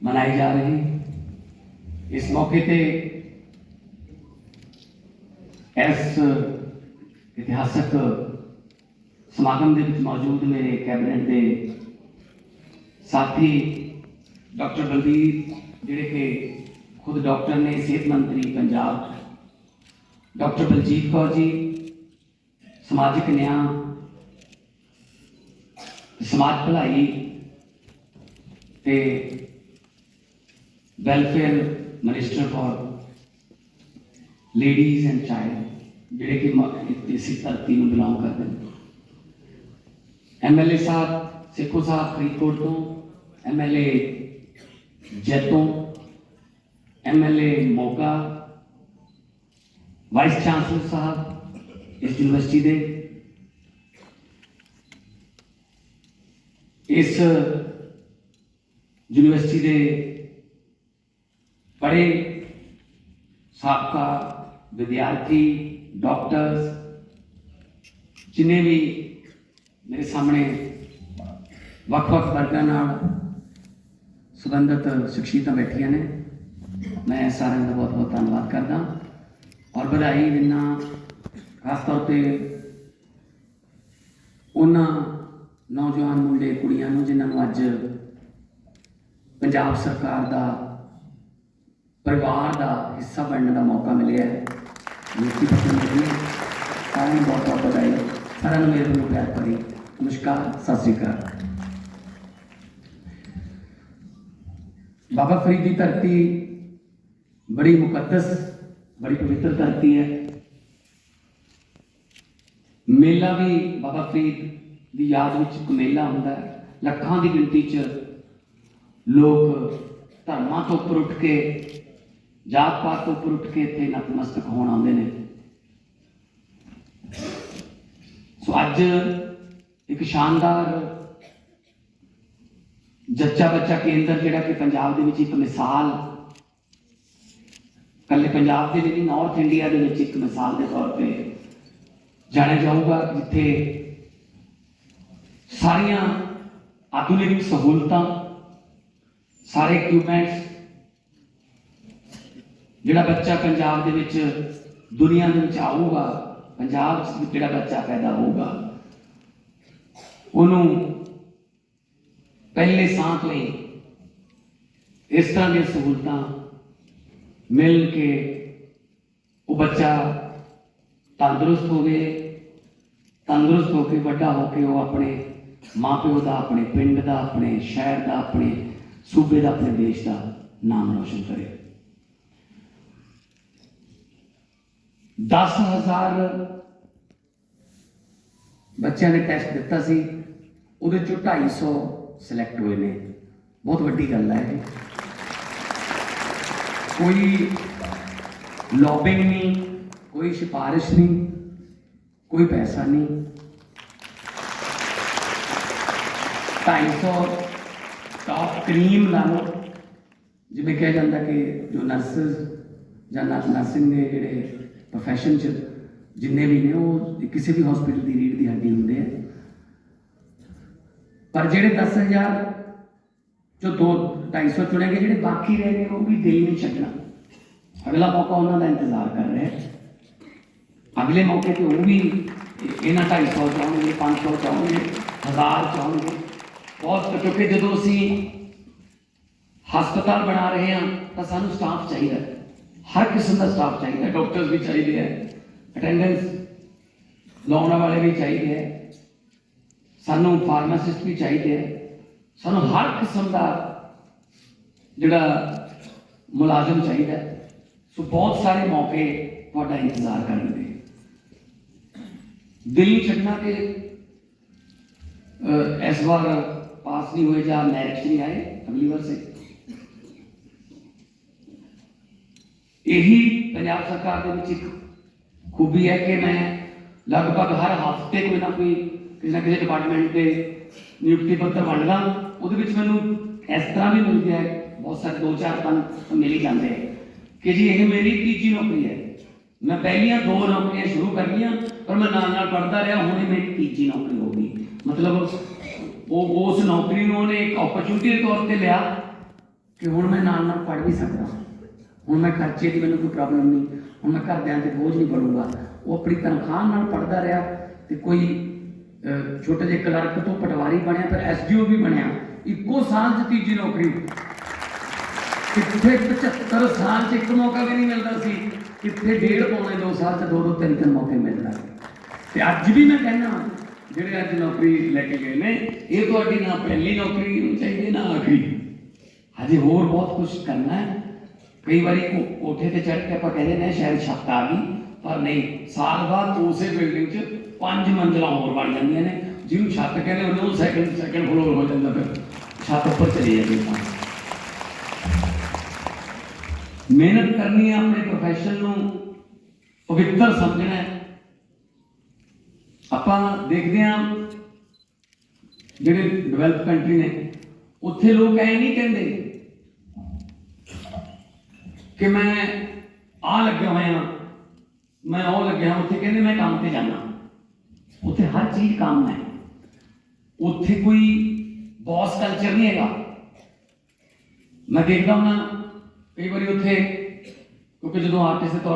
ਮਨਾਈ ਜਾ ਰਹੀ। ਇਸ ਮੌਕੇ ਤੇ ਇਸ ਇਤਿਹਾਸਕ ਸਮਾਗਮ ਦੇ ਵਿੱਚ ਮੌਜੂਦ ਮੇਰੇ ਕੈਬਨਿਟ ਦੇ ਸਾਥੀ ਡਾਕਟਰ ਬਲਬੀਰ, ਜਿਹੜੇ ਕਿ ਖੁਦ ਡਾਕਟਰ ਨੇ, ਸਿਹਤ ਮੰਤਰੀ ਪੰਜਾਬ ਡਾਕਟਰ ਬਲਜੀਤ ਕੌਰ ਜੀ, ਸਮਾਜਿਕ ਨਿਆਂ, ਸਮਾਜ ਭਲਾਈ ਤੇ welfare minister for ladies and child ਜਿਹੜੇ ਕਿ ਮ- ਇਸੇ ਧਰਤੀ ਨੂੰ ਬਿਲੋਂਗ ਕਰਦੇ ਨੇ ਐਮਐਲਏ ਸਾਹਿਬ ਸੇਖੋ ਸਾਹਿਬ ਫਰੀਦਕੋਟ ਤੋਂ MLA Jaito MLA Moga vice chancellor sahib ਇਸ ਯੂਨੀਵਰਸਿਟੀ ਦੇ ਇਸ ਯੂਨੀਵਰਸਿਟੀ ਦੇ ਬੜੇ ਸਾਬਕਾ ਵਿਦਿਆਰਥੀ ਡਾਕਟਰਸ ਜਿਨੇ ਵੀ ਮੇਰੇ ਸਾਹਮਣੇ ਵੱਖ-ਵੱਖ ਵਰਗਾਂ ਨਾਲ ਸੰਬੰਧਿਤ ਸ਼ਖਸੀਅਤਾਂ ਬੈਠੀਆਂ ਨੇ ਮੈਂ ਸਾਰਿਆਂ ਦਾ ਬਹੁਤ-ਬਹੁਤ ਧੰਨਵਾਦ ਕਰਦਾ ਔਰ ਵਧਾਈ ਦਿੰਦਾ ਖਾਸ ਤੌਰ ਤੇ ਉਹਨਾਂ ਨੌਜਵਾਨ ਮੁੰਡੇ ਕੁੜੀਆਂ ਨੂੰ ਜਿਨ੍ਹਾਂ ਨੂੰ ਅੱਜ ਪੰਜਾਬ ਸਰਕਾਰ ਦਾ ਪਰਿਵਾਰ ਦਾ ਹਿੱਸਾ ਬਣਨ ਦਾ ਮੌਕਾ ਮਿਲਿਆ ਹੈ। ਨਿਯੁਕਤੀ ਪੱਤਰ ਮਿਲੀ ਸਾਰਿਆਂ ਨੂੰ ਬਹੁਤ ਬਹੁਤ ਵਧਾਈ। ਸਾਰਿਆਂ ਨੂੰ ਮੇਰੇ ਵੱਲੋਂ ਪਿਆਰ ਭਰੀ ਨਮਸਕਾਰ, ਸਤਿ ਸ੍ਰੀ ਅਕਾਲ। ਬਾਬਾ ਫਰੀਦ ਦੀ ਧਰਤੀ ਬੜੀ ਮੁਕੱਦਸ, ਬੜੀ ਪਵਿੱਤਰ ਧਰਤੀ ਹੈ। ਮੇਲਾ ਵੀ ਬਾਬਾ ਫਰੀਦ ਦੀ ਯਾਦ ਵਿੱਚ ਇੱਕ ਮੇਲਾ ਹੁੰਦਾ ਹੈ। ਲੱਖਾਂ ਦੀ ਗਿਣਤੀ 'ਚ ਲੋਕ ਧਰਮਾਂ ਤੋਂ ਉੱਪਰ ਉੱਠ ਕੇ ਜਾਤ ਪਾਤ ਤੋਂ ਉੱਪਰ ਉੱਠ ਕੇ ਇੱਥੇ ਨਤਮਸਤਕ ਹੋਣ ਆਉਂਦੇ ਨੇ। ਸੋ ਅੱਜ ਇੱਕ ਸ਼ਾਨਦਾਰ ਜੱਚਾ ਬੱਚਾ ਕੇਂਦਰ ਜਿਹੜਾ ਕਿ ਪੰਜਾਬ ਦੇ ਵਿੱਚ ਇੱਕ ਮਿਸਾਲ ਕੱਲੇ ਪੰਜਾਬ ਦੇ ਲਈ ਨਾਰਥ ਇੰਡੀਆ ਦੇ ਵਿੱਚ ਇੱਕ ਮਿਸਾਲ ਦੇ ਤੌਰ ਤੇ ਜਾਣਿਆ ਜਾਊਗਾ, ਜਿੱਥੇ ਸਾਰੀਆਂ ਆਧੁਨਿਕ ਸਹੂਲਤਾਂ, ਸਾਰੇ ਇਕਵਿਪਮੈਂਟਸ ਜਿਹੜਾ ਬੱਚਾ ਪੰਜਾਬ ਦੇ ਵਿੱਚ, ਦੁਨੀਆ ਦੇ ਵਿੱਚ ਆਊਗਾ, ਪੰਜਾਬ 'ਚ ਜਿਹੜਾ ਬੱਚਾ ਪੈਦਾ ਹੋਊਗਾ? ਉਹਨੂੰ ਪਹਿਲੇ ਸਾਹ ਤੋਂ ਹੀ ਇਸ ਤਰ੍ਹਾਂ ਦੀਆਂ ਸਹੂਲਤਾਂ ਮਿਲ ਕੇ ਉਹ ਬੱਚਾ ਤੰਦਰੁਸਤ ਹੋਵੇ ਤੰਦਰੁਸਤ ਹੋ ਕੇ, ਵੱਡਾ ਹੋ ਕੇ ਉਹ ਆਪਣੇ ਮਾਪਿਓ ਦਾ, ਆਪਣੇ ਪਿੰਡ ਦਾ, ਆਪਣੇ ਸ਼ਹਿਰ ਦਾ, ਆਪਣੇ ਸੂਬੇ ਦਾ, ਆਪਣੇ ਦੇਸ਼ ਦਾ ਨਾਮ ਰੋਸ਼ਨ ਕਰੇ। 10000 ਬੱਚਿਆਂ ਨੇ ਟੈਸਟ ਦਿੱਤਾ ਸੀ। ਉਹਦੇ ਚੋਂ 250 ਸਿਲੈਕਟ ਹੋਏ ਨੇ। ਬਹੁਤ ਵੱਡੀ ਗੱਲ ਹੈ ਇਹ ਕੋਈ ਲੌਬਿੰਗ ਨਹੀਂ, ਕੋਈ ਸਿਫਾਰਿਸ਼ ਨਹੀਂ, ਕੋਈ ਪੈਸਾ ਨਹੀਂ। 250 ਟਾਪ ਕਰੀਮ ਲਾ ਲਓ। ਜਿਵੇਂ ਕਿਹਾ ਜਾਂਦਾ ਕਿ ਜੋ ਨਰਸਸ ਜਾਂ ਨਰਸਿੰਗ ਦੇ ਜਿਹੜੇ profession ਚ ਜਿੰਨੇ ਵੀ ਨੇ, ਉਹ ਕਿਸੇ ਵੀ ਹਸਪੀਟਲ ਦੀ ਰੀੜ ਦੀ ਹੱਡੀ ਹੁੰਦੇ ਆ। ਪਰ ਜਿਹੜੇ 10000 ਜੋ ਦੋ 250 ਚੁਣੇ ਗਏ, ਜਿਹੜੇ ਬਾਕੀ ਰਹਿ ਗਏ ਉਹ ਵੀ ਦਿਲ ਨਹੀਂ ਛੱਡਣਾ। ਅਗਲਾ ਮੌਕਾ ਉਹਨਾਂ ਦਾ ਇੰਤਜ਼ਾਰ ਕਰ ਰਿਹਾ ਅਗਲੇ ਮੌਕੇ ਤੇ ਉਹ ਵੀ ਇਹਨਾਂ 250 ਚਾਹੁੰਗੇ 500 ਚਾਹੁੰਦੇ 1000 ਚਾਹੁੰਦੇ ਬਹੁਤ ਕਿਉਂਕਿ ਜਦੋਂ ਅਸੀਂ ਹਸਪਤਾਲ ਬਣਾ ਰਹੇ ਹਾਂ, ਤਾਂ ਸਾਨੂੰ ਸਟਾਫ ਚਾਹੀਦਾ ਹੈ। ਹਰ ਕਿਸਮ ਦਾ ਸਟਾਫ ਚਾਹੀਦਾ ਹੈ ਡਾਕਟਰਸ ਵੀ ਚਾਹੀਦੇ ਹੈ ਅਟੈਂਡੈਂਸ ਲਾਉਣ ਵਾਲੇ ਵੀ ਚਾਹੀਦੇ ਹੈ ਸਾਨੂੰ ਫਾਰਮਾਸਿਸਟ ਵੀ ਚਾਹੀਦੇ ਹੈ ਸਾਨੂੰ ਹਰ ਕਿਸਮ ਦਾ ਜਿਹੜਾ ਮੁਲਾਜ਼ਮ ਚਾਹੀਦਾ। ਸੋ ਬਹੁਤ ਸਾਰੇ ਮੌਕੇ ਤੁਹਾਡਾ ਇੰਤਜ਼ਾਰ ਕਰਨਗੇ ਦਿੱਲੀ ਛੱਡਣਾ ਕਿ ਇਸ ਵਾਰ ਪਾਸ ਨਹੀਂ ਹੋਏ ਜਾਂ ਮੈਰਿਟ ਨਹੀਂ ਆਏ ਅਗਲੀ ਵਾਰ ਸੇ। ਇਹੀ ਪੰਜਾਬ ਸਰਕਾਰ ਦੇ ਵਿੱਚ ਇੱਕ ਖੂਬੀ ਹੈ ਕਿ ਮੈਂ ਲਗਭਗ ਹਰ ਹਫ਼ਤੇ ਕੋਈ ਨਾ ਕੋਈ ਕਿਸੇ ਨਾ ਕਿਸੇ ਡਿਪਾਰਟਮੈਂਟ ਦੇ ਨਿਯੁਕਤੀ ਪੱਤਰ ਵੰਡਦਾ ਉਹਦੇ ਵਿੱਚ ਮੈਨੂੰ ਇਸ ਤਰ੍ਹਾਂ ਵੀ ਮਿਲ ਗਿਆ ਹੈ, ਬਹੁਤ ਸਾਰੇ ਦੋ ਚਾਰ ਪੰਜ ਮਿਲ ਹੀ ਜਾਂਦੇ ਹੈ ਕਿ ਜੀ ਇਹ ਮੇਰੀ ਤੀਜੀ ਨੌਕਰੀ ਹੈ। ਮੈਂ ਪਹਿਲੀਆਂ ਦੋ ਨੌਕਰੀਆਂ ਸ਼ੁਰੂ ਕਰ ਲਈਆਂ ਪਰ ਮੈਂ ਨਾਲ ਨਾਲ ਪੜ੍ਹਦਾ ਰਿਹਾ ਹੁਣ ਇਹ ਮੇਰੀ ਤੀਜੀ ਨੌਕਰੀ ਹੋ ਗਈ। ਮਤਲਬ ਉਹ ਉਸ ਨੌਕਰੀ ਨੂੰ ਉਹਨੇ ਇੱਕ ਓਪਰਚੁਨਿਟੀ ਦੇ ਤੌਰ ਤੇ ਲਿਆ ਕਿ ਹੁਣ ਮੈਂ ਨਾਲ ਨਾਲ ਪੜ੍ਹ ਵੀ ਸਕਦਾ। ਹੁਣ ਮੈਂ ਖਰਚੇ ਦੀ ਮੈਨੂੰ ਕੋਈ ਪ੍ਰੋਬਲਮ ਨਹੀਂ। ਹੁਣ ਮੈਂ ਘਰਦਿਆਂ ਤੇ ਬੋਝ ਨਹੀਂ ਬਣੂਗਾ। ਉਹ ਆਪਣੀ ਤਨਖਾਹ ਨਾਲ ਪੜ੍ਹਦਾ ਰਿਹਾ ਤੇ ਕੋਈ ਅਹ, ਛੋਟੇ ਜਿਹੇ ਕਲਰਕ ਤੋਂ ਪਟਵਾਰੀ ਬਣਿਆ ਫਿਰ ਐਸਡੀਓ ਵੀ ਬਣਿਆ। ਇੱਕੋ ਸਾਲ 'ਚ ਤੀਜੀ ਨੌਕਰੀ। ਕਿੱਥੇ 75 ਸਾਲ 'ਚ ਇੱਕ ਮੌਕਾ ਵੀ ਨਹੀਂ ਮਿਲਦਾ ਸੀ। ਕਿੱਥੇ ਡੇਢ ਪੌਣੇ ਦੋ ਸਾਲ 'ਚ ਦੋ ਦੋ ਤਿੰਨ ਤਿੰਨ ਮੌਕੇ ਮਿਲ ਰਹੇ ਤੇ ਅੱਜ ਵੀ ਮੈਂ ਕਹਿੰਦਾ ਜਿਹੜੇ ਅੱਜ ਨੌਕਰੀ ਲੈ ਕੇ ਗਏ ਨੇ ਇਹ ਤੁਹਾਡੀ ਨਾ ਪਹਿਲੀ ਨੌਕਰੀ ਨੂੰ ਚਾਹੀਦੀ ਨਾ ਆਖਰੀ। ਹਜੇ ਹੋਰ ਬਹੁਤ ਕੁਝ ਕਰਨਾ ਹੈ। ਕਈ ਵਾਰੀ ਕੋ- ਕੋਠੇ ਤੇ ਚੜ੍ਹ ਕੇ ਆਪਾਂ ਕਹਿੰਦੇ ਨੇ ਸ਼ਾਇਦ ਛੱਤ ਆ ਗਈ, ਪਰ ਨਹੀਂ, ਸਾਲ ਬਾਅਦ ਉਸੇ ਬਿਲਡਿੰਗ 'ਚ ਪੰਜ ਮੰਜ਼ਲਾਂ ਹੋਰ ਬਣ ਜਾਂਦੀਆਂ ਨੇ ਜਿਹਨੂੰ ਛੱਤ ਕਹਿੰਦੇ ਹੁੰਦੇ, ਉਹ ਸੈਕੰਡ ਸੈਕੰਡ ਫਲੋਰ ਹੋ ਜਾਂਦਾ ਫਿਰ। ਛੱਤ ਉੱਪਰ ਚਲੀ ਜਾਂਦੀ ਹੈ ਮਿਹਨਤ ਕਰਨੀ ਹੈ ਆਪਣੇ ਪ੍ਰੋਫੈਸ਼ਨ ਨੂੰ ਪਵਿੱਤਰ ਸਮਝਣਾ ਹੈ। ਆਪਾਂ ਦੇਖਦੇ ਹਾਂ ਜਿਹੜੇ ਡਿਵੈਲਪ ਕੰਟਰੀ ਨੇ, ਉੱਥੇ ਲੋਕ ਐ ਨਹੀਂ ਕਹਿੰਦੇ ਕਿ ਮੈਂ ਆ ਲੱਗਿਆ ਹੋਇਆ ਮੈਂ ਉਹ ਲੱਗਿਆ ਉੱਥੇ ਕਹਿੰਦੇ ਮੈਂ ਕੰਮ ਤੇ ਜਾਣਾ ਉੱਥੇ ਹਰ ਚੀਜ਼ ਕੰਮ ਹੈ। ਉੱਥੇ ਕੋਈ ਬੌਸ ਕਲਚਰ ਨਹੀਂ ਹੈਗਾ। ਮੈਂ ਦੇਖਦਾ ਹਾਂ ਕਈ ਵਾਰੀ ਉੱਥੇ, ਕਿਉਂਕਿ ਜਦੋਂ ਆਰਟਿਸਟ ਦੇ ਤੌਰ